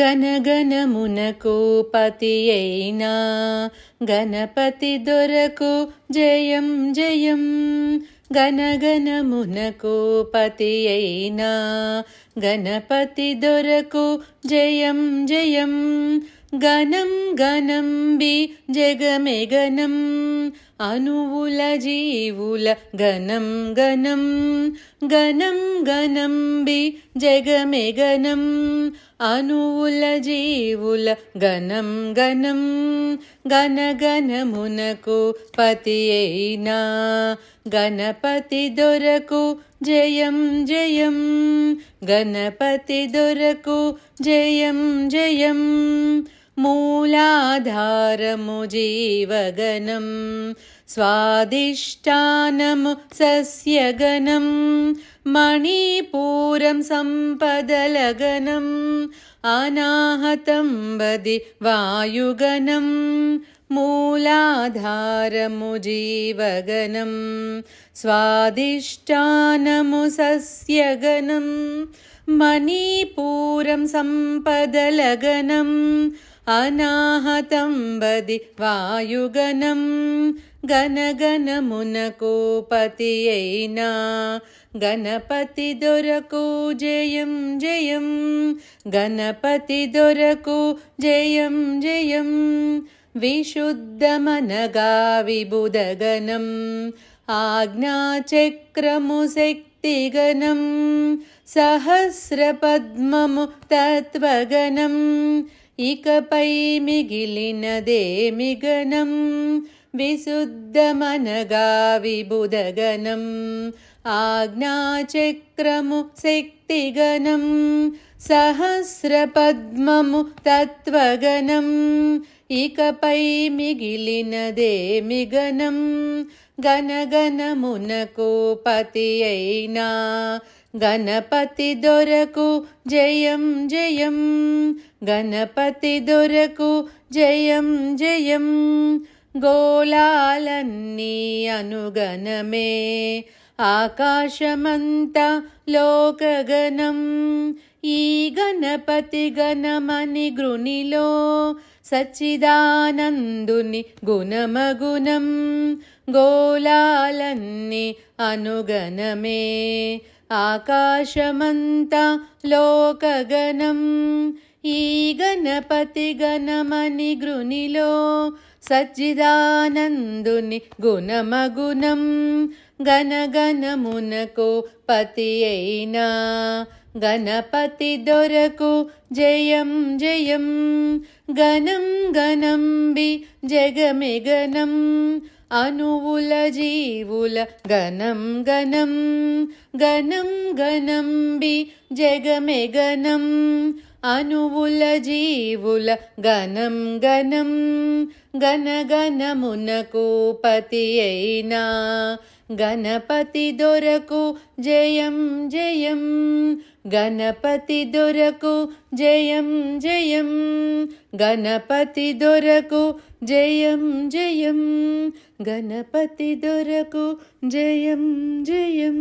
గణగణమునకు పతి అయినా గణపతి దొరకు జయం జయం. గణగణమునకు పతి అయినా గణపతి దొరకు జయం జయం. గణం గణం బి జగమే గణం అణువుల జీవుల గణం గణం గణం గణం బి జగమే గణం అణువుల జీవుల గణం గణం గణగణమునకు పతి అయినా. గణపతి దొరకు జయం జయం గణపతి దొరకు జయం జయం. మూలాధారము జీవగణం स्वादिष्टानमु सस्यगनं मणिपूरं सम्पदलगनम् अनाहतम्बदि वायुगनम् मूलाधारमु जीवगनम् स्वादिष्टानमु सस्यगनम् मणिपूरं सम्पदलगनम् अनाहतं वदि वायुगनम् गणगणमुनकोपतियैना गणपति दोरको जयं जयं। गणपति दोरको जयं जयं। विशुद्धमनगा विशुद्धमनगाविबुधगणम् आज्ञाचक्रमुशक्तिगणं। सहस्रपद्ममु तत्त्वगणम् इकपै मिगिलिनदे मिगणम् विशुद्धमनगा विबुधगणम् आज्ञाचक्रमु आज्ञाचक्रमुक्तिगणं सहस्रपद्ममु तत्त्वगणम् इकपै मिगिलिनदे मिगिलेमिगनं गणगणमुनको पतियैना गणपति दोरकु जयं जयं गणपति दोरकु जयं जयम् గోళాలన్నీ అనుగణమే. ఆకాశమంత లోకగణం. ఈ గణపతి గణమని గృణిలో సచ్చిదానందుని గుణమగుణం. గోళాలన్నీ అనుగణమే. ఆకాశమంత లోకగణం. ఈ గణపతి గణమని గృణిలో సచ్చిదానందుని గుణమగుణం గణగణమునకు పతి అయినా. గణపతి దొరకు జయం జయం గణం గణం బి జగమే గణం అణువుల జీవుల గణం గణం గణం గణం బి అనువుల జీవుల గణం గణం గణగణమునకు పతి అయినా. గణపతి దొరకు జయం జయం గణపతి దొరకు జయం జయం గణపతి దొరకు జయం జయం గణపతి దొరకు జయం జయం.